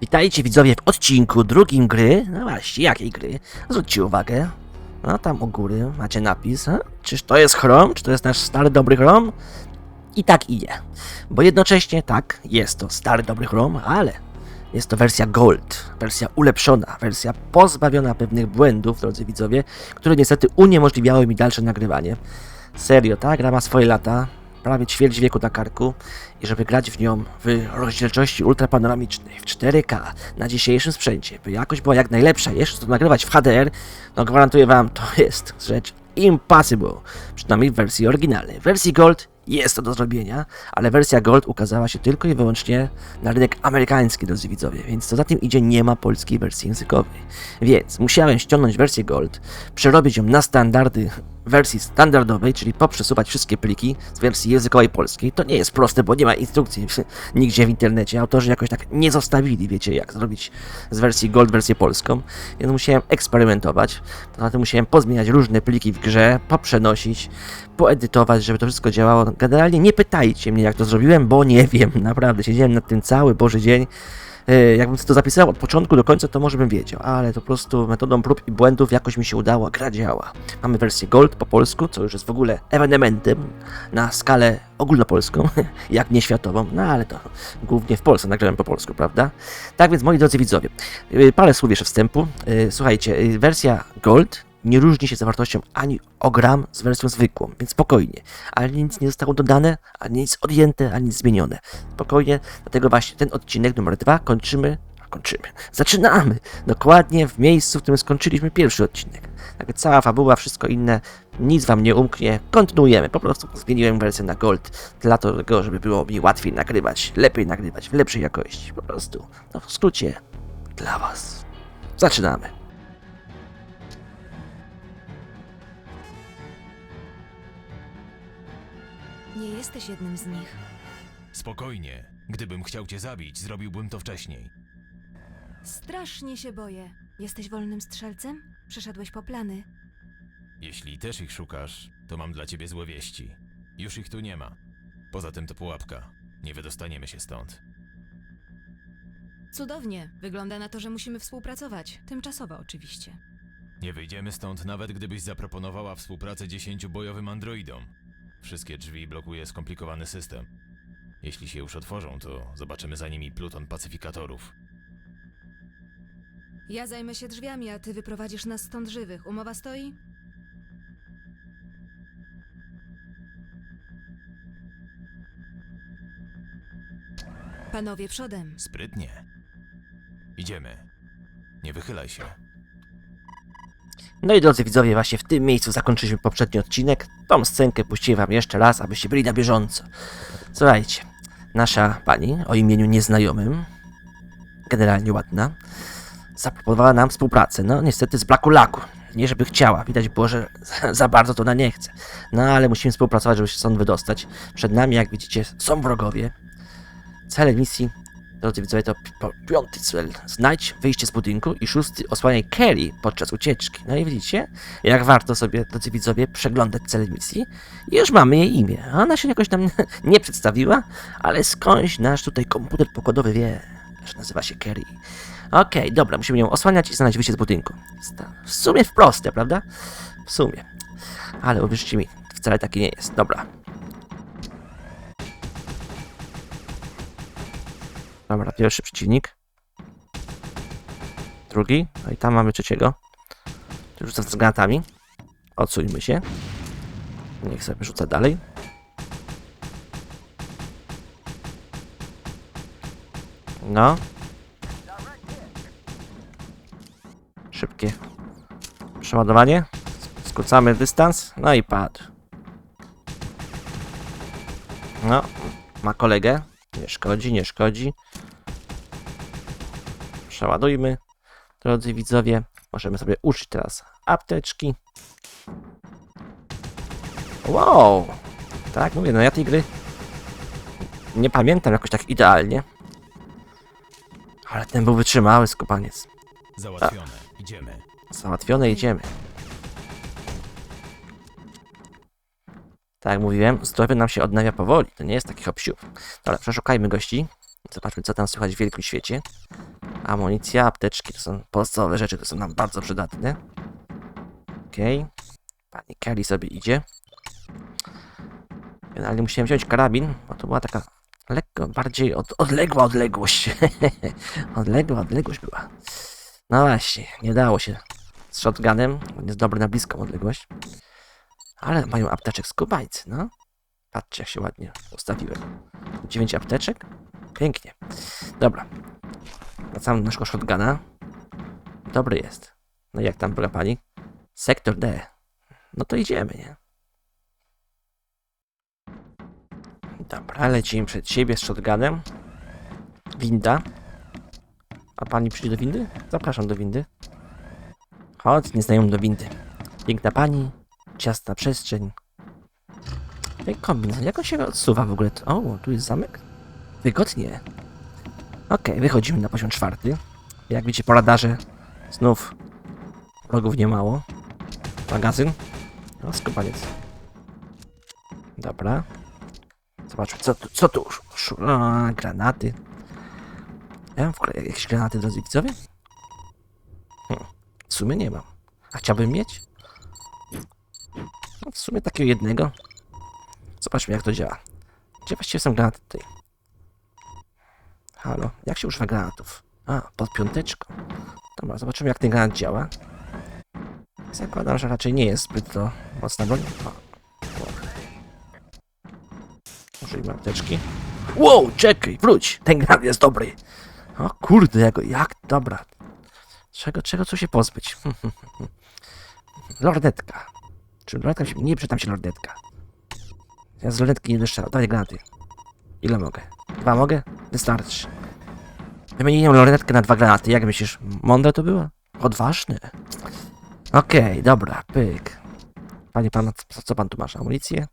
Witajcie widzowie w odcinku drugim gry. No właśnie, jakiej gry? Zwróćcie uwagę. No tam u góry macie napis. A? Czyż to jest Chrome? Czy to jest nasz stary dobry Chrome? I tak i nie. Bo jednocześnie tak, jest to stary dobry Chrome, ale jest to wersja Gold, wersja ulepszona, wersja pozbawiona pewnych błędów, drodzy widzowie, które niestety uniemożliwiały mi dalsze nagrywanie. Serio, ta gra ma swoje lata, prawie ćwierć wieku na karku i żeby grać w nią w rozdzielczości ultrapanoramicznej, w 4K, na dzisiejszym sprzęcie, by jakość była jak najlepsza, jeszcze to nagrywać w HDR, no gwarantuję wam, to jest rzecz impossible, przynajmniej w wersji oryginalnej. W wersji Gold jest to do zrobienia, ale wersja Gold ukazała się tylko i wyłącznie na rynek amerykański, drodzy widzowie, więc co za tym idzie, nie ma polskiej wersji językowej. Więc musiałem ściągnąć wersję Gold, przerobić ją na standardy wersji standardowej, czyli poprzesuwać wszystkie pliki z wersji językowej polskiej. To nie jest proste, bo nie ma instrukcji nigdzie w internecie. Autorzy jakoś tak nie zostawili, wiecie, jak zrobić z wersji Gold wersję polską. Więc musiałem eksperymentować. Poza tym musiałem pozmieniać różne pliki w grze, poprzenosić, poedytować, żeby to wszystko działało. Generalnie nie pytajcie mnie, jak to zrobiłem, bo nie wiem. Naprawdę, siedziałem nad tym cały Boży dzień. E, Jakbym to zapisał od początku do końca, to może bym wiedział, ale to po prostu metodą prób i błędów jakoś mi się udało, gra działa. Mamy wersję Gold po polsku, co już jest w ogóle ewenementem na skalę ogólnopolską, jak nie światową, no ale to głównie w Polsce nagrałem po polsku, prawda? Tak więc, moi drodzy widzowie, y, parę słów jeszcze wstępu. Y, Słuchajcie, y, wersja Gold nie różni się zawartością ani o gram z wersją zwykłą, więc spokojnie. Ale nic nie zostało dodane, ani nic odjęte, ani nic zmienione. Spokojnie, dlatego właśnie ten odcinek numer dwa kończymy. Kończymy. Zaczynamy! Dokładnie w miejscu, w którym skończyliśmy pierwszy odcinek. Tak cała fabuła, wszystko inne, nic wam nie umknie. Kontynuujemy. Po prostu zmieniłem wersję na gold, dla tego, żeby było mi łatwiej nagrywać, lepiej nagrywać, w lepszej jakości. Po prostu. No w skrócie, dla was. Zaczynamy. Jesteś jednym z nich. Spokojnie. Gdybym chciał cię zabić, zrobiłbym to wcześniej. Strasznie się boję. Jesteś wolnym strzelcem? Przyszedłeś po plany. Jeśli też ich szukasz, to mam dla ciebie złe wieści. Już ich tu nie ma. Poza tym to pułapka. Nie wydostaniemy się stąd. Cudownie. Wygląda na to, że musimy współpracować. Tymczasowo oczywiście. Nie wyjdziemy stąd nawet gdybyś zaproponowała współpracę dziesięciu bojowym androidom. Wszystkie drzwi blokuje skomplikowany system. Jeśli się już otworzą, to zobaczymy za nimi pluton pacyfikatorów. Ja zajmę się drzwiami, a ty wyprowadzisz nas stąd żywych. Umowa stoi? Panowie przodem. Sprytnie. Idziemy. Nie wychylaj się. No i drodzy widzowie, właśnie w tym miejscu zakończyliśmy poprzedni odcinek. Tą scenkę puściłem wam jeszcze raz, abyście byli na bieżąco. Słuchajcie, nasza pani o imieniu nieznajomym, generalnie ładna, zaproponowała nam współpracę. No niestety z Blaku Laku. Nie żeby chciała, widać było, że za bardzo to ona nie chce. No ale musimy współpracować, żeby się stąd wydostać. Przed nami, jak widzicie, są wrogowie. Cele misji Drodzy widzowie, to piąty cel. Znajdź wyjście z budynku i szósty osłaniaj Kelly podczas ucieczki. No i widzicie, jak warto sobie, drodzy widzowie, przeglądać cele misji. I już mamy jej imię. Ona się jakoś nam nie przedstawiła, ale skądś nasz tutaj komputer pokładowy wie, że nazywa się Kerry. Okej, dobra, musimy ją osłaniać i znaleźć wyjście z budynku. W sumie w proste, prawda? W sumie. Ale uwierzcie mi, wcale takie nie jest. Dobra. Dobra, pierwszy przeciwnik. Drugi. No i tam mamy trzeciego. Tu Rzucę z granatami. Odsuńmy się. Niech sobie rzuca dalej. No. Szybkie przeładowanie. Skrócamy dystans. No i padł. No, ma kolegę. Nie szkodzi, nie szkodzi. Przeładujmy. Drodzy widzowie, możemy sobie użyć teraz apteczki. Wow! Tak, mówię, no ja tej gry nie pamiętam jakoś tak idealnie. Ale ten był wytrzymały skopaniec. Załatwione. Idziemy. Załatwione, idziemy. Tak jak mówiłem, zdrowie nam się odnawia powoli. To nie jest taki hop Dobra, przeszukajmy gości. Zobaczmy, co tam słychać w wielkim świecie. Amunicja, apteczki to są podstawowe rzeczy, które są nam bardzo przydatne. Okej. Pani Kelly sobie idzie. Generalnie musiałem wziąć karabin, bo to była taka lekko bardziej od, odległa odległość. odległa odległość była. No właśnie, nie dało się z shotgunem, on jest dobry na bliską odległość. Ale mają apteczek z kubajcy, no. Patrzcie, jak się ładnie ustawiłem. 9 apteczek. Pięknie. Dobra. Wracamy do naszego shotguna. Dobry jest. No jak tam, droga pani? Sektor D. No to idziemy, nie? Dobra, lecimy przed siebie z shotgunem. Winda. A pani przyjdzie do windy? Zapraszam do windy. Chodź, nieznajomy do windy. Piękna pani, ciasna przestrzeń. Ej, kombin, jak on się odsuwa w ogóle? O, tu jest zamek? Wygodnie. Okej, wychodzimy na poziom czwarty. Jak widzicie po radarze, znów nie mało. Magazyn. No, skopaniec. Dobra. Zobaczmy, co tu, co tu? Granaty. Ja mam w ogóle jakieś granaty, drodzy widzowie? Hmm. W sumie nie mam. A chciałbym mieć? No, w sumie takiego jednego. Zobaczmy, jak to działa. Gdzie właściwie są granaty tutaj? Halo, jak się używa granatów? A, pod piąteczką. Dobra, zobaczymy, jak ten granat działa. Zakładam, że raczej nie jest zbyt to mocna broń. O. Użyjmy apteczki. Wow, czekaj, wróć! Ten granat jest dobry. O kurde, jak, jak dobra. Czego, czego co się pozbyć? Lornetka. Czy lornetka się... Nie przytam się lornetka. Ja z lornetki nie wyszczerę. Dawaj granaty. Ile mogę? Dwa mogę? Wystarczy. Wymieniłem lornetkę na dwa granaty. Jak myślisz, mądre to było? Odważne. Okej, dobra, pyk. Panie pan, co, pan tu masz? Amunicję?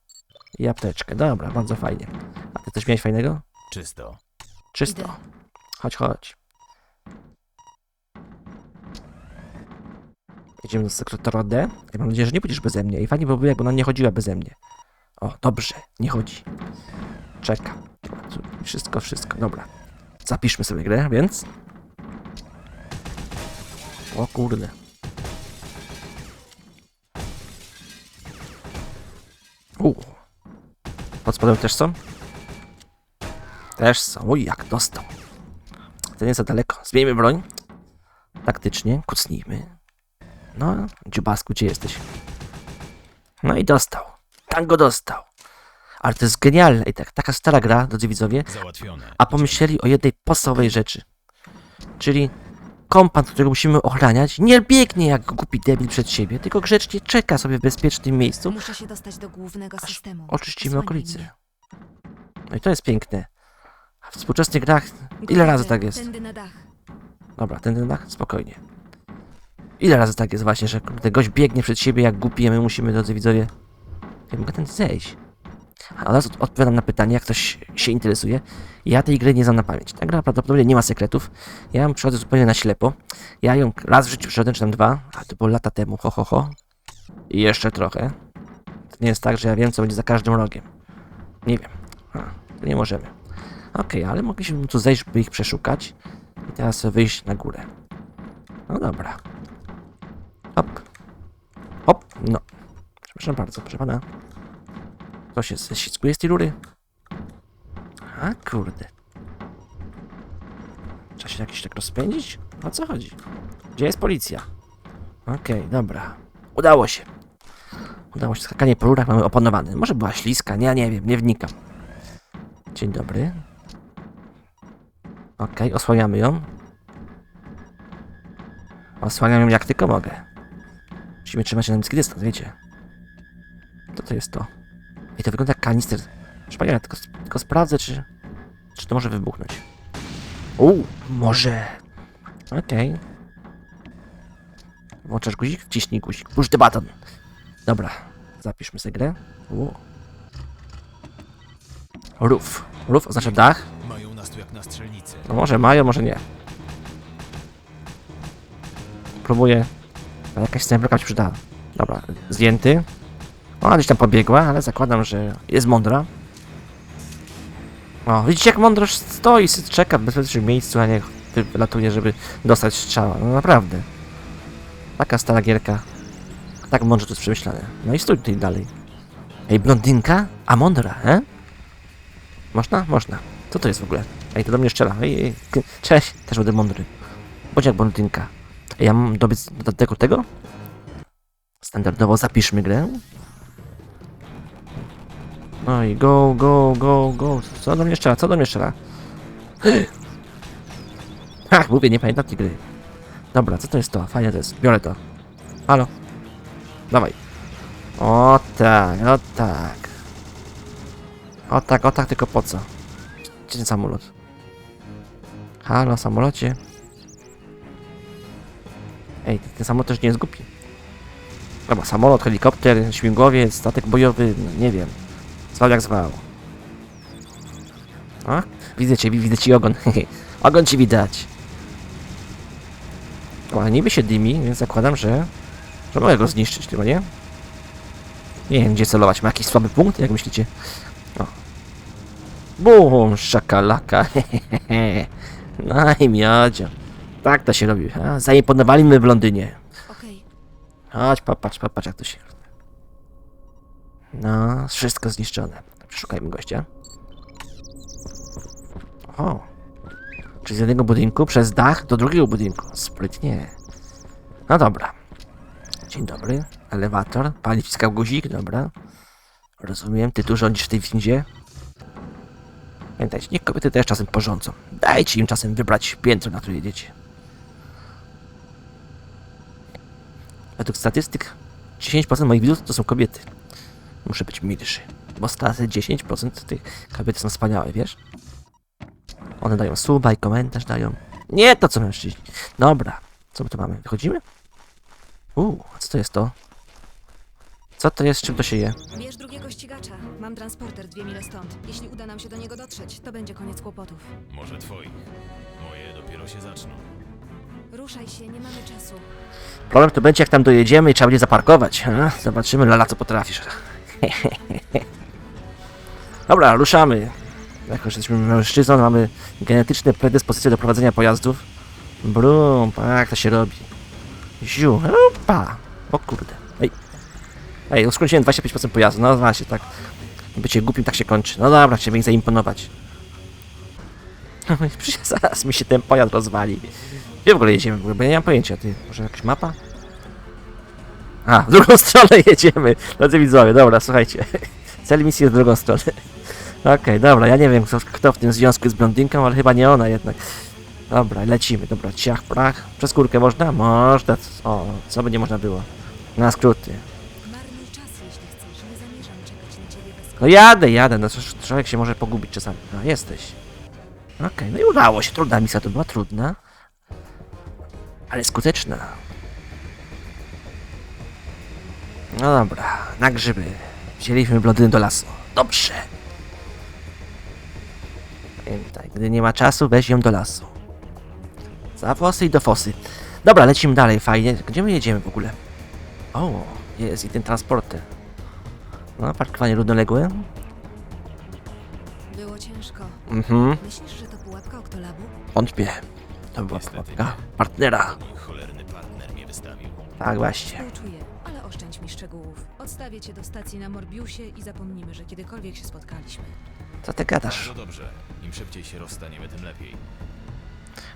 I apteczkę. Dobra, bardzo fajnie. A ty coś miałeś fajnego? Czysto. Czysto. Idę. Chodź, chodź. Jedziemy do sekretora D. Ja mam nadzieję, że nie pójdziesz beze mnie. I fajnie byłoby, jakby ona nie chodziła beze mnie. O, dobrze, nie chodzi. Czeka. Wszystko, wszystko, dobra. Zapiszmy sobie grę, więc... O kurde. U. Pod spodem też są? Też są. Oj, jak dostał. To nie za daleko. Zmieńmy broń. Taktycznie. Kucnijmy. No, dziubasku, gdzie jesteś? No i dostał. Tango dostał. Ale to jest genialne. I tak, taka stara gra, drodzy widzowie. Załatwione. A pomyśleli o jednej podstawowej rzeczy. Czyli kompan, którego musimy ochraniać, nie biegnie jak głupi debil przed siebie, tylko grzecznie czeka sobie w bezpiecznym miejscu. Muszę się dostać do głównego systemu. Oczyścimy okolice. mnie. No i to jest piękne. A w współczesnych grach ile razy tak jest? Tędy na dach. Dobra, ten, dach? Spokojnie. Ile razy tak jest właśnie, że ten gość biegnie przed siebie jak głupi, a my musimy, drodzy widzowie... Jak mogę ten zejść? A od razu odpowiadam na pytanie, jak ktoś się interesuje. Ja tej gry nie znam na pamięć. Ta gra prawdopodobnie nie ma sekretów. Ja ją przychodzę zupełnie na ślepo. Ja ją raz w życiu przyszedłem, czy tam dwa, a to było lata temu, ho, ho, ho. I jeszcze trochę. To nie jest tak, że ja wiem, co będzie za każdym rogiem. Nie wiem. A, nie możemy. Okej, ale mogliśmy tu zejść, by ich przeszukać. I teraz wyjść na górę. No dobra. Hop. Hop. No. Przepraszam bardzo, proszę pana. To się ześciskuje z tej rury. A kurde. Trzeba się jakiś tak rozpędzić? O co chodzi? Gdzie jest policja? Okej, dobra. Udało się. Udało się. Skakanie po rurach mamy opanowane. Może była śliska, nie, nie wiem, nie wnikam. Dzień dobry. Okej, osłaniamy ją. Osłaniam ją jak tylko mogę. Musimy trzymać się na niski dystans, wiecie. Co to jest to? I to wygląda jak kanister. Proszę pani, ja tylko, tylko sprawdzę, czy, czy to może wybuchnąć. U, może. Okej. Włączasz guzik? Wciśnij guzik. Push the button. Dobra, zapiszmy sobie grę. U. Roof. Roof oznacza dach. Mają nas tu jak na strzelnicy. No może mają, może nie. Próbuję. A Jakaś snajperka się przydała. Dobra, zdjęty. Ona gdzieś tam pobiegła, ale zakładam, że jest mądra. O, widzicie jak mądro stoi, czeka w bezpiecznym miejscu, a nie wylatuje, żeby dostać strzała. No naprawdę. Taka stara gierka. Tak mądrze to jest przemyślane. No i stój tutaj dalej. Ej, blondynka? A mądra, he? Można? Można. Co to jest w ogóle? Ej, to do mnie strzela. Ej, ej. Cześć, też będę mądry. Bądź jak blondynka. Ej, ja mam dobiec do tego, tego? Standardowo zapiszmy grę. No i go, go, go, go. Co do mnie strzela? Co do mnie strzela? Ach, mówię, nie pamiętam tej gry. Dobra, co to jest to? Fajnie to jest. Biorę to. Halo. Dawaj. O tak, o tak. O tak, o tak, tylko po co? Gdzie ten samolot? Halo, samolocie. Ej, ten samolot też nie jest głupi. Dobra, samolot, helikopter, śmigłowiec, statek bojowy, no, nie wiem. Zwał jak zwał. A? Widzę cię, widzę ci ogon. ogon ci widać. O, a niby się dymi, więc zakładam, że... że mogę go zniszczyć, chyba nie? Nie wiem, gdzie celować. Ma jakiś słaby punkt, jak myślicie? O. Bum, szakalaka. No i miodzio. Tak to się robi. A, zaimponowali my w Londynie. Chodź, popatrz, popatrz jak to się... No, wszystko zniszczone. Przeszukajmy gościa. O. Czy z jednego budynku przez dach do drugiego budynku. Sprytnie. No dobra. Dzień dobry. Elewator. Pani wciskał guzik, dobra. Rozumiem, ty tu rządzisz w tej windzie. Pamiętajcie, niech kobiety też czasem porządzą. Dajcie im czasem wybrać piętro, na które jedziecie. Według statystyk 10% moich widzów to są kobiety. Muszę być milszy, bo staty 10% tych kobiet są wspaniałe, wiesz? One dają suba i komentarz dają. Nie to co mężczyźni. Dobra, co my tu mamy? Wychodzimy? Uuu, co to jest to? Co to jest, czym to się je? bierz drugiego ścigacza. Mam transporter dwie mile stąd. Jeśli uda nam się do niego dotrzeć, to będzie koniec kłopotów. Może twoich. Moje dopiero się zaczną. Ruszaj się, nie mamy czasu. Problem to będzie jak tam dojedziemy i trzeba będzie zaparkować. A? Zobaczymy, Lala, co potrafisz. Dobra, ruszamy. Jako, że jesteśmy mężczyzną, mamy genetyczne predyspozycje do prowadzenia pojazdów. Brum, jak to się robi. Ziu, opa. O kurde. Ej. Ej, skróciłem 25% pojazdu. No właśnie, tak. Bycie głupim tak się kończy. No dobra, chciałbym ich zaimponować. Przecież zaraz mi się ten pojazd rozwali. Gdzie w ogóle jedziemy? Bo ja nie mam pojęcia, ty. Może jakaś mapa? A, w drugą stronę jedziemy. Drodzy widzowie, dobra, słuchajcie. Cel misji jest w drugą stronę. Okej, dobra, ja nie wiem kto, kto w tym związku jest blondynką, ale chyba nie ona jednak. Dobra, lecimy, dobra, ciach, prach. Przez górkę można? Można. O, co by nie można było? Na skróty. No jadę, jadę, no cóż, człowiek się może pogubić czasami. No, jesteś. Okej, no i udało się. Trudna misja to była, trudna. Ale skuteczna. No dobra, na grzyby. Wzięliśmy blondynę do lasu. Dobrze. Pamiętaj, gdy nie ma czasu, weź ją do lasu. Za fosy i do fosy. Dobra, lecimy dalej, fajnie. Gdzie my jedziemy w ogóle? O, jest i ten transporter. No, parkowanie równoległe. Było ciężko. Mhm, Myślisz, że to pułapka Oktolabu? wątpię. To była Niestety pułapka partnera. Cholerny wystawił. Tak właśnie. Współczuję, ale oszczędź mi szczegółów. Odstawię cię do stacji na Morbiusie i zapomnimy, że kiedykolwiek się spotkaliśmy. Co ty gadasz? No dobrze. Im szybciej się rozstaniemy, tym lepiej.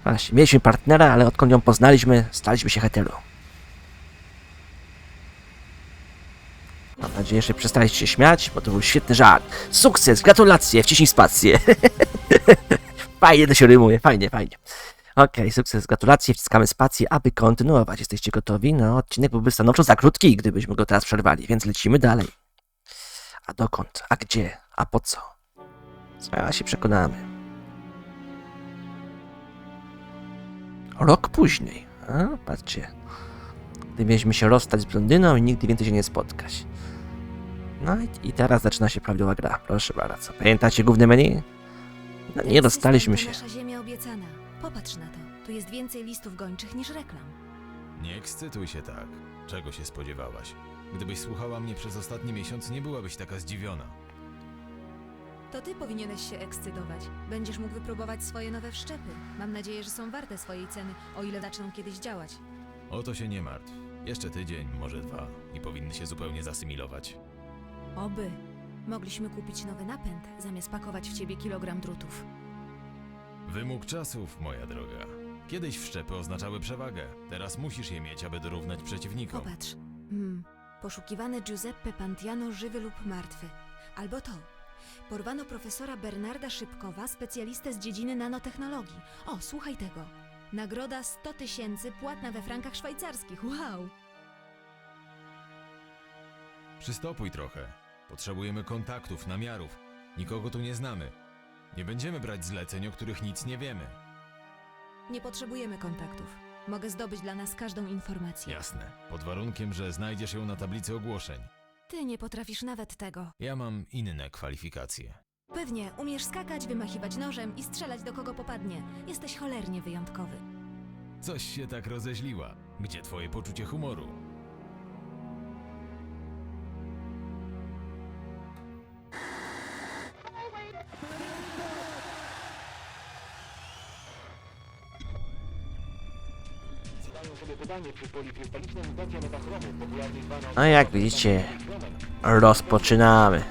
Właśnie, mieliśmy partnera, ale odkąd ją poznaliśmy, staliśmy się hetero. Mam nadzieję, że przestaliście się śmiać, bo to był świetny żart. Sukces, gratulacje, wciśnij spację. fajnie to się rymuje, fajnie, fajnie. Okej, sukces, gratulacje, wciskamy spację, aby kontynuować. Jesteście gotowi? No, odcinek byłby stanowczo za krótki, gdybyśmy go teraz przerwali, więc lecimy dalej. A dokąd? A gdzie? A po co? Zaraz się przekonamy. Rok później. A, patrzcie. Gdy mieliśmy się rozstać z blondyną i nigdy więcej się nie spotkać. No i, i teraz zaczyna się prawdziwa gra. Proszę bardzo. Pamiętacie główne menu? No, nie dostaliśmy się. Nasza ziemia obiecana. Popatrz na to. Tu jest więcej listów gończych niż reklam. Nie ekscytuj się tak. Czego się spodziewałaś? Gdybyś słuchała mnie przez ostatni miesiąc, nie byłabyś taka zdziwiona. To ty powinieneś się ekscytować. Będziesz mógł wypróbować swoje nowe wszczepy. Mam nadzieję, że są warte swojej ceny, o ile zaczną kiedyś działać. O to się nie martw. Jeszcze tydzień, może dwa i powinny się zupełnie zasymilować. Oby. Mogliśmy kupić nowy napęd, zamiast pakować w ciebie kilogram drutów. Wymóg czasów, moja droga. Kiedyś wszczepy oznaczały przewagę. Teraz musisz je mieć, aby dorównać przeciwnikom. Popatrz. Hmm. Poszukiwany Giuseppe Pantiano żywy lub martwy. Albo to. Porwano profesora Bernarda Szybkowa, specjalistę z dziedziny nanotechnologii. O, słuchaj tego. Nagroda 100 tysięcy płatna we frankach szwajcarskich. Wow! Przystopuj trochę. Potrzebujemy kontaktów, namiarów. Nikogo tu nie znamy. Nie będziemy brać zleceń, o których nic nie wiemy. Nie potrzebujemy kontaktów. Mogę zdobyć dla nas każdą informację. Jasne. Pod warunkiem, że znajdziesz ją na tablicy ogłoszeń. Ty nie potrafisz nawet tego. Ja mam inne kwalifikacje. Pewnie, umiesz skakać, wymachiwać nożem i strzelać do kogo popadnie. Jesteś cholernie wyjątkowy. Coś się tak rozeźliła. Gdzie twoje poczucie humoru? No i jak widzicie, rozpoczynamy.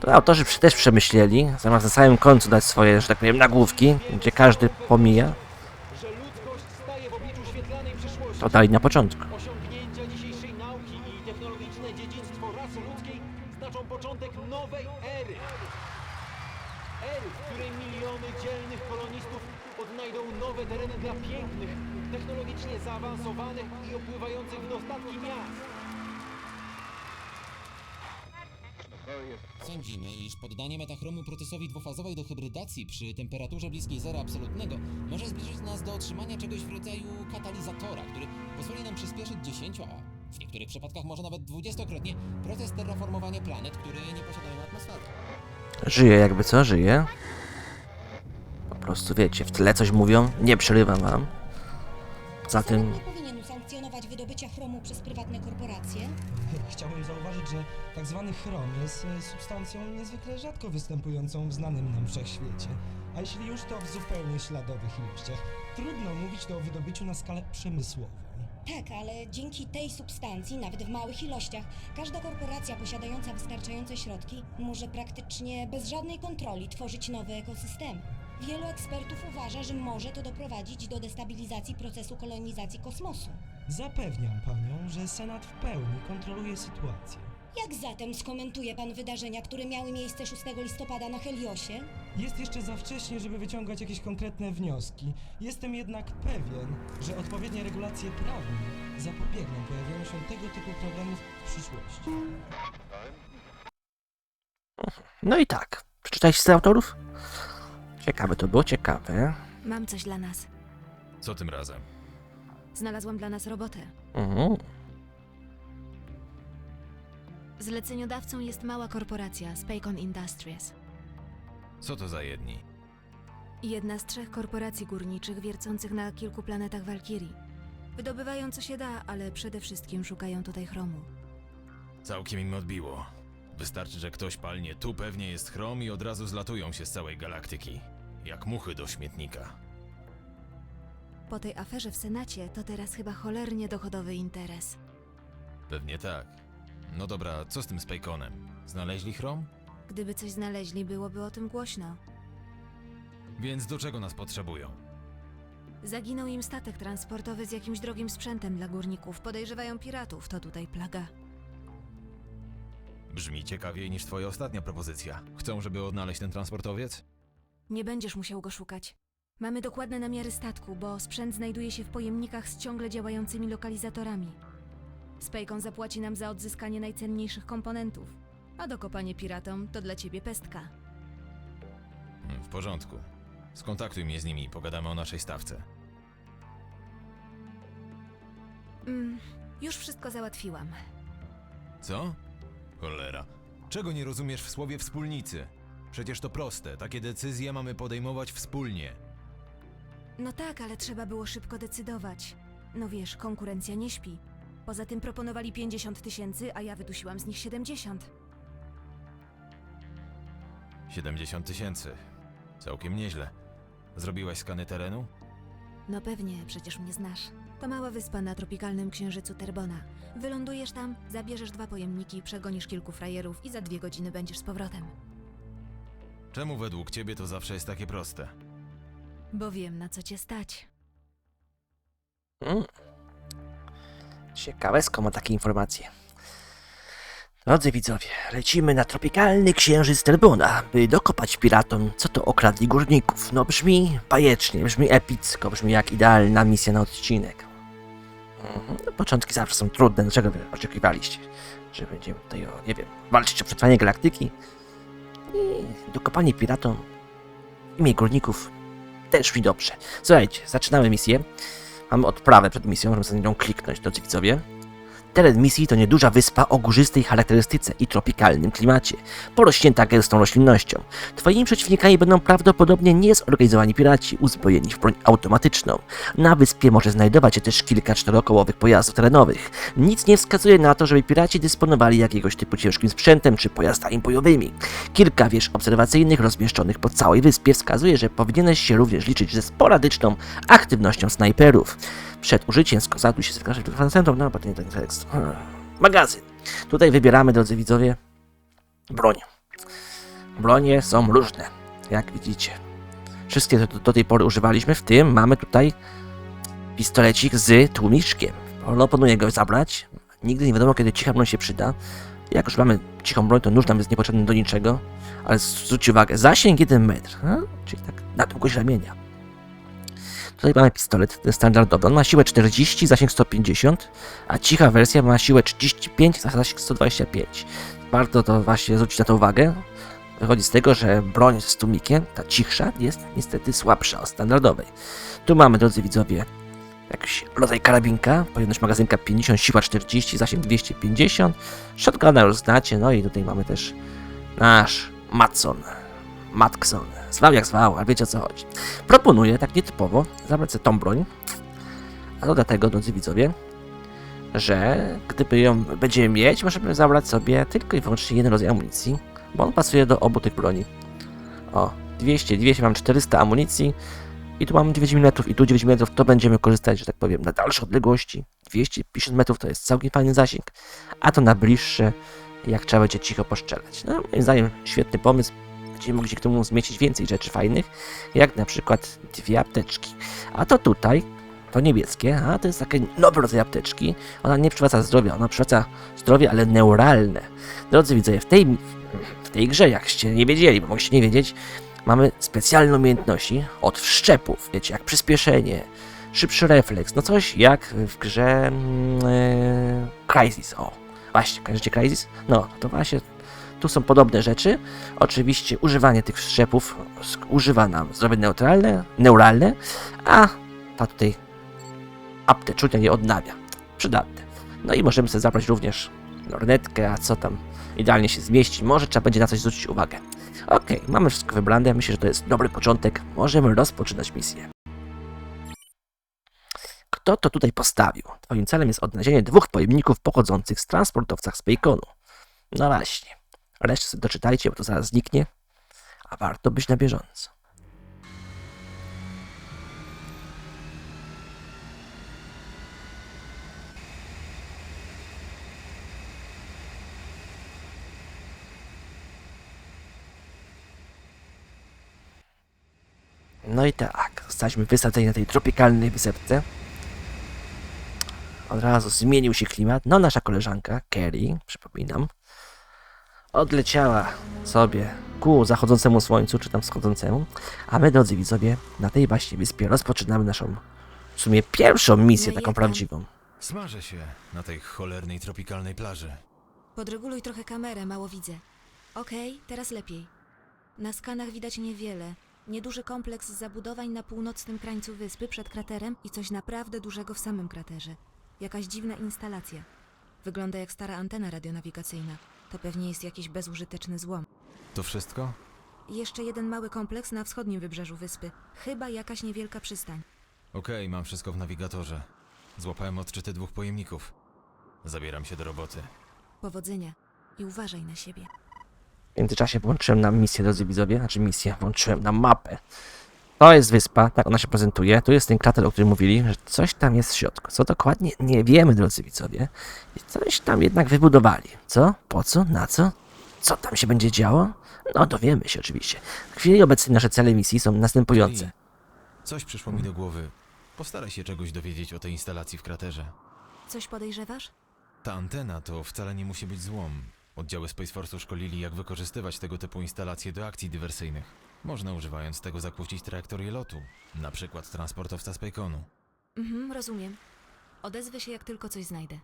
To autorzy też przemyśleli, zamiast na samym końcu dać swoje, że tak powiem, nagłówki, gdzie każdy pomija, to dali na początku. Hybrydacji przy temperaturze bliskiej zera absolutnego może zbliżyć nas do otrzymania czegoś w rodzaju katalizatora, który pozwoli nam przyspieszyć 10, a w niektórych przypadkach może nawet dwudziestokrotnie proces terraformowania planet, które nie posiadają atmosfery. Żyje jakby co, żyje. Po prostu wiecie, w tle coś mówią, nie przerywam wam. Za tym usankcjonować wydobycia chromu przez prywatne korporacje. Chciałbym zauważyć, że tak zwany chrom jest e, substancją niezwykle rzadko występującą w znanym nam wszechświecie. A jeśli już to w zupełnie śladowych ilościach. Trudno mówić to o wydobyciu na skalę przemysłową. Tak, ale dzięki tej substancji, nawet w małych ilościach, każda korporacja posiadająca wystarczające środki może praktycznie bez żadnej kontroli tworzyć nowe ekosystemy. Wielu ekspertów uważa, że może to doprowadzić do destabilizacji procesu kolonizacji kosmosu. Zapewniam panią, że Senat w pełni kontroluje sytuację. Jak zatem skomentuje pan wydarzenia, które miały miejsce 6 listopada na Heliosie? Jest jeszcze za wcześnie, żeby wyciągać jakieś konkretne wnioski. Jestem jednak pewien, że odpowiednie regulacje prawne zapobiegną pojawieniu się tego typu problemów w przyszłości. No i tak. Przeczytałeś z autorów? Ciekawe to było, ciekawe. Mam coś dla nas. Co tym razem? Znalazłam dla nas robotę. Mhm. Zleceniodawcą jest mała korporacja Spacon Industries. Co to za jedni? Jedna z trzech korporacji górniczych wiercących na kilku planetach Walkirii. Wydobywają co się da, ale przede wszystkim szukają tutaj chromu. Całkiem im odbiło. Wystarczy, że ktoś palnie tu pewnie jest chrom i od razu zlatują się z całej galaktyki. Jak muchy do śmietnika. Po tej aferze w Senacie to teraz chyba cholernie dochodowy interes. Pewnie tak. No dobra, co z tym Spejkonem? Znaleźli chrom? Gdyby coś znaleźli, byłoby o tym głośno. Więc do czego nas potrzebują? Zaginął im statek transportowy z jakimś drogim sprzętem dla górników. Podejrzewają piratów, to tutaj plaga. Brzmi ciekawiej niż twoja ostatnia propozycja. Chcą, żeby odnaleźć ten transportowiec? Nie będziesz musiał go szukać. Mamy dokładne namiary statku, bo sprzęt znajduje się w pojemnikach z ciągle działającymi lokalizatorami. Spejkon zapłaci nam za odzyskanie najcenniejszych komponentów, a dokopanie piratom to dla ciebie pestka. Hmm, W porządku. Skontaktuj mnie z nimi i pogadamy o naszej stawce. Mm, już wszystko załatwiłam. Co? Cholera. Czego nie rozumiesz w słowie wspólnicy? Przecież to proste. Takie decyzje mamy podejmować wspólnie. No tak, ale trzeba było szybko decydować. No wiesz, konkurencja nie śpi. Poza tym proponowali 50 tysięcy, a ja wydusiłam z nich 70. 70 tysięcy. Całkiem nieźle. Zrobiłaś skany terenu? No pewnie, przecież mnie znasz. To mała wyspa na tropikalnym księżycu Terbona. Wylądujesz tam, zabierzesz dwa pojemniki, przegonisz kilku frajerów i za dwie godziny będziesz z powrotem. Czemu według ciebie to zawsze jest takie proste? Bo wiem, na co cię stać. Mm. Ciekawe, skąd ma takie informacje. Drodzy widzowie, lecimy na tropikalny księżyc Terbona, by dokopać piratom, co to okradli górników. No brzmi bajecznie, brzmi epicko, brzmi jak idealna misja na odcinek. Mhm. No, początki zawsze są trudne, czego wy oczekiwaliście? Że będziemy tutaj, o, nie wiem, walczyć o przetrwanie galaktyki? I dokopanie piratom w imię górników też brzmi dobrze. Słuchajcie, zaczynamy misję. Mamy odprawę przed misją, możemy sobie nią kliknąć, drodzy widzowie. Teren misji to nieduża wyspa o górzystej charakterystyce i tropikalnym klimacie, porośnięta gęstą roślinnością. Twoimi przeciwnikami będą prawdopodobnie niezorganizowani piraci, uzbrojeni w broń automatyczną. Na wyspie może znajdować się też kilka czterokołowych pojazdów terenowych. Nic nie wskazuje na to, żeby piraci dysponowali jakiegoś typu ciężkim sprzętem czy pojazdami bojowymi. Kilka wież obserwacyjnych rozmieszczonych po całej wyspie wskazuje, że powinieneś się również liczyć ze sporadyczną aktywnością snajperów. Przed użyciem skosatu się z centrum, no, bo nie ten tekst. Magazyn. Tutaj wybieramy, drodzy widzowie, broń. Bronie są różne, jak widzicie. Wszystkie do, do tej pory używaliśmy, w tym mamy tutaj pistolecik z tłumiczkiem. Proponuję go zabrać. Nigdy nie wiadomo, kiedy cicha broń się przyda. Jak już mamy cichą broń, to nóż nam jest niepotrzebny do niczego. Ale zwróćcie uwagę, zasięg 1 metr, hmm? czyli tak na długość ramienia. Tutaj mamy pistolet standardowy. On ma siłę 40, zasięg 150, a cicha wersja ma siłę 35, zasięg 125. Warto to właśnie zwrócić na to uwagę. Wychodzi z tego, że broń z tłumikiem, ta cichsza, jest niestety słabsza od standardowej. Tu mamy, drodzy widzowie, jakiś rodzaj karabinka, pojemność magazynka 50, siła 40, zasięg 250. Shotguna już znacie, no i tutaj mamy też nasz Matson. Matkson. Zwał jak zwał, ale wiecie o co chodzi. Proponuję tak nietypowo zabrać sobie tą broń. A to dlatego, drodzy widzowie, że gdyby ją będziemy mieć, możemy zabrać sobie tylko i wyłącznie jeden rodzaj amunicji, bo on pasuje do obu tych broni. O, 200, 200, mam 400 amunicji i tu mam 9 metrów i tu 9 metrów, to będziemy korzystać, że tak powiem, na dalsze odległości. 250 metrów to jest całkiem fajny zasięg, a to na bliższe, jak trzeba będzie cicho poszczelać. No, moim zdaniem świetny pomysł, będziemy mogli k temu zmieścić więcej rzeczy fajnych, jak na przykład dwie apteczki. A to tutaj, to niebieskie, a to jest taki nowy rodzaj apteczki. Ona nie przywraca zdrowia, ona przywraca zdrowie, ale neuralne. Drodzy widzowie, w tej, w tej grze, jakście nie wiedzieli, bo mogliście nie wiedzieć, mamy specjalne umiejętności od wszczepów, wiecie, jak przyspieszenie, szybszy refleks, no coś jak w grze mm, e, Crysis, o. Właśnie, kojarzycie Crysis? No, to właśnie tu są podobne rzeczy. Oczywiście używanie tych wszczepów sk- używa nam zdrowie neutralne, neuralne, a ta tutaj apteczunia je odnawia. Przydatne. No i możemy sobie zabrać również lornetkę, a co tam idealnie się zmieści. Może trzeba będzie na coś zwrócić uwagę. Okej, mamy wszystko wybrane. Myślę, że to jest dobry początek. Możemy rozpoczynać misję. Kto to tutaj postawił? Twoim celem jest odnalezienie dwóch pojemników pochodzących z transportowcach z Pejkonu. No właśnie. Resztę sobie doczytajcie, bo to zaraz zniknie. A warto być na bieżąco. No i tak, zostaliśmy wysadzeni na tej tropikalnej wysepce. Od razu zmienił się klimat. No, nasza koleżanka, Kerry, przypominam, odleciała sobie ku zachodzącemu słońcu, czy tam wschodzącemu. A my, drodzy widzowie, na tej właśnie wyspie rozpoczynamy naszą, w sumie pierwszą misję No taką prawdziwą. Smażę się na tej cholernej tropikalnej plaży. Podreguluj trochę kamerę, mało widzę. Okej, teraz lepiej. Na skanach widać niewiele. Nieduży kompleks zabudowań na północnym krańcu wyspy przed kraterem i coś naprawdę dużego w samym kraterze. Jakaś dziwna instalacja. Wygląda jak stara antena radionawigacyjna. To pewnie jest jakiś bezużyteczny złom. To wszystko? Jeszcze jeden mały kompleks na wschodnim wybrzeżu wyspy. Chyba jakaś niewielka przystań. Okej, mam wszystko w nawigatorze. Złapałem odczyty dwóch pojemników. Zabieram się do roboty. Powodzenia i uważaj na siebie. W międzyczasie włączyłem na misję, drodzy widzowie, znaczy misję, włączyłem na mapę. To jest wyspa, tak ona się prezentuje. Tu jest ten krater, o którym mówili, że coś tam jest w środku. Co dokładnie? Nie wiemy, drodzy widzowie. I coś tam jednak wybudowali. Co? Po co? Na co? Co tam się będzie działo? No dowiemy się oczywiście. W chwili obecnej nasze cele misji są następujące. Coś przyszło mi do głowy. Postaraj się czegoś dowiedzieć o tej instalacji w kraterze. Coś podejrzewasz? Ta antena to wcale nie musi być złom. Oddziały Space Force'u szkolili, jak wykorzystywać tego typu instalacje do akcji dywersyjnych. Można używając tego zakłócić trajektorię lotu, na przykład transportowca z Payconu. Mhm, rozumiem. Odezwę się, jak tylko coś znajdę.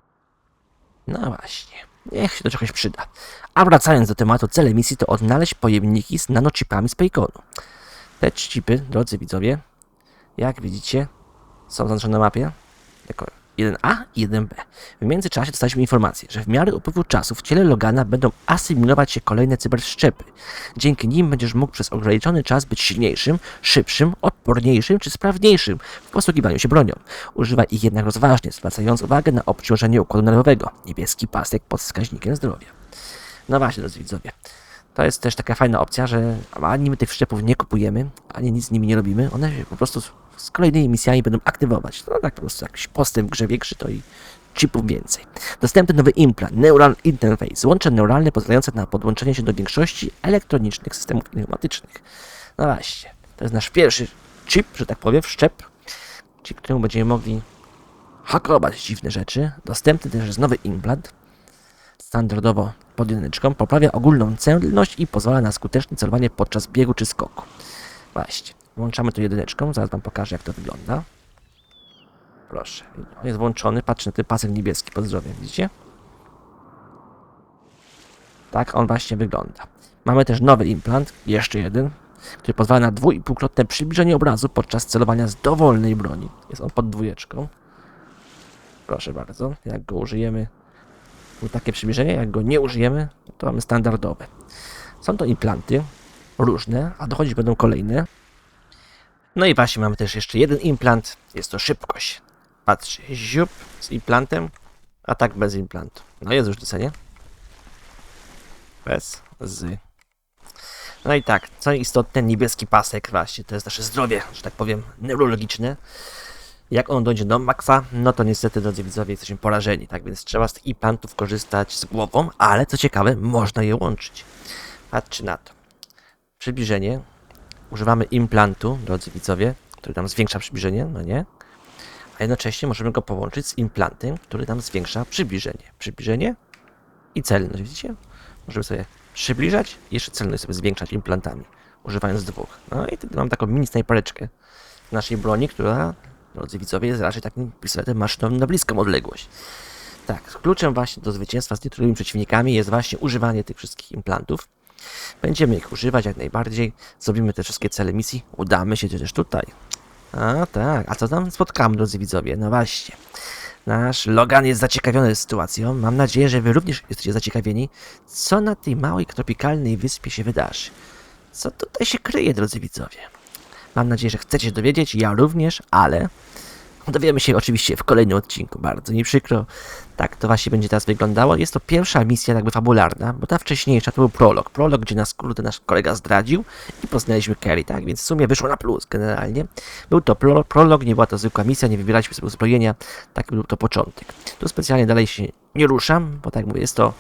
No właśnie, niech się do czegoś przyda. A wracając do tematu, cele misji to odnaleźć pojemniki z nanochipami z Payconu. Te chipy, drodzy widzowie, jak widzicie, są zaznaczone na mapie jako 1A i 1B. W międzyczasie dostaliśmy informację, że w miarę upływu czasu w ciele Logana będą asymilować się kolejne cyberszczepy. Dzięki nim będziesz mógł przez ograniczony czas być silniejszym, szybszym, odporniejszym czy sprawniejszym w posługiwaniu się bronią. Używaj ich jednak rozważnie, zwracając uwagę na obciążenie układu nerwowego. Niebieski pasek pod wskaźnikiem zdrowia. No właśnie, drodzy widzowie. To jest też taka fajna opcja, że ani my tych wszczepów nie kupujemy, ani nic z nimi nie robimy. One się po prostu z- kolejnymi misjami będą aktywować. No tak po prostu jakiś postęp grze większy, to i chipów więcej. Dostępny nowy implant, Neural Interface, łącze neuralne pozwalające na podłączenie się do większości elektronicznych systemów informatycznych. No właśnie, to jest nasz pierwszy chip, że tak powiem, wszczep, dzięki któremu będziemy mogli hakować dziwne rzeczy. Dostępny też jest nowy implant, standardowo pod jedyneczką, poprawia ogólną celność i pozwala na skuteczne celowanie podczas biegu czy skoku. Właśnie, włączamy to jedyneczką, zaraz wam pokażę jak to wygląda. Proszę, on jest włączony, patrzcie na ten pasek niebieski pod widzicie? Tak on właśnie wygląda. Mamy też nowy implant, jeszcze jeden, który pozwala na dwuipółkrotne przybliżenie obrazu podczas celowania z dowolnej broni. Jest on pod dwójeczką. Proszę bardzo, jak go użyjemy, takie przybliżenie, jak go nie użyjemy, to mamy standardowe. Są to implanty różne, a dochodzić będą kolejne. No i właśnie mamy też jeszcze jeden implant, jest to szybkość. Patrzcie, ziup z implantem, a tak bez implantu. No jest nie? Bez, z. No i tak, co istotne, niebieski pasek właśnie, to jest nasze zdrowie, że tak powiem, neurologiczne. Jak on dojdzie do maksa, no to niestety, drodzy widzowie, jesteśmy porażeni, tak więc trzeba z tych implantów korzystać z głową, ale co ciekawe, można je łączyć. Patrzcie na to. Przybliżenie. Używamy implantu, drodzy widzowie, który nam zwiększa przybliżenie, no nie? A jednocześnie możemy go połączyć z implantem, który nam zwiększa przybliżenie. Przybliżenie i celność, widzicie? Możemy sobie przybliżać i jeszcze celność sobie zwiększać implantami, używając dwóch. No i wtedy mam taką mini snajpereczkę naszej broni, która drodzy widzowie, jest raczej takim pistoletem maszynowym na bliską odległość. Tak, kluczem właśnie do zwycięstwa z niektórymi przeciwnikami jest właśnie używanie tych wszystkich implantów. Będziemy ich używać jak najbardziej. Zrobimy te wszystkie cele misji. Udamy się też tutaj. A tak, a co tam spotkamy, drodzy widzowie? No właśnie. Nasz Logan jest zaciekawiony sytuacją. Mam nadzieję, że wy również jesteście zaciekawieni, co na tej małej tropikalnej wyspie się wydarzy. Co tutaj się kryje, drodzy widzowie? Mam nadzieję, że chcecie się dowiedzieć, ja również, ale dowiemy się oczywiście w kolejnym odcinku. Bardzo mi przykro. Tak to właśnie będzie teraz wyglądało. Jest to pierwsza misja jakby fabularna, bo ta wcześniejsza to był prolog. Prolog, gdzie nas kurde nasz kolega zdradził i poznaliśmy Kerry, tak? Więc w sumie wyszło na plus generalnie. Był to pro, prolog, nie była to zwykła misja, nie wybieraliśmy sobie uzbrojenia. Tak był to początek. Tu specjalnie dalej się nie ruszam, bo tak mówię, jest to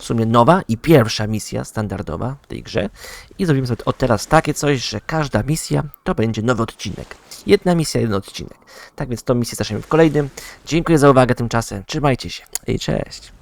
w sumie nowa i pierwsza misja standardowa w tej grze. I zrobimy sobie od teraz takie coś, że każda misja to będzie nowy odcinek. Jedna misja, jeden odcinek. Tak więc tą misję zaczniemy w kolejnym. Dziękuję za uwagę tymczasem. Trzymajcie się i cześć.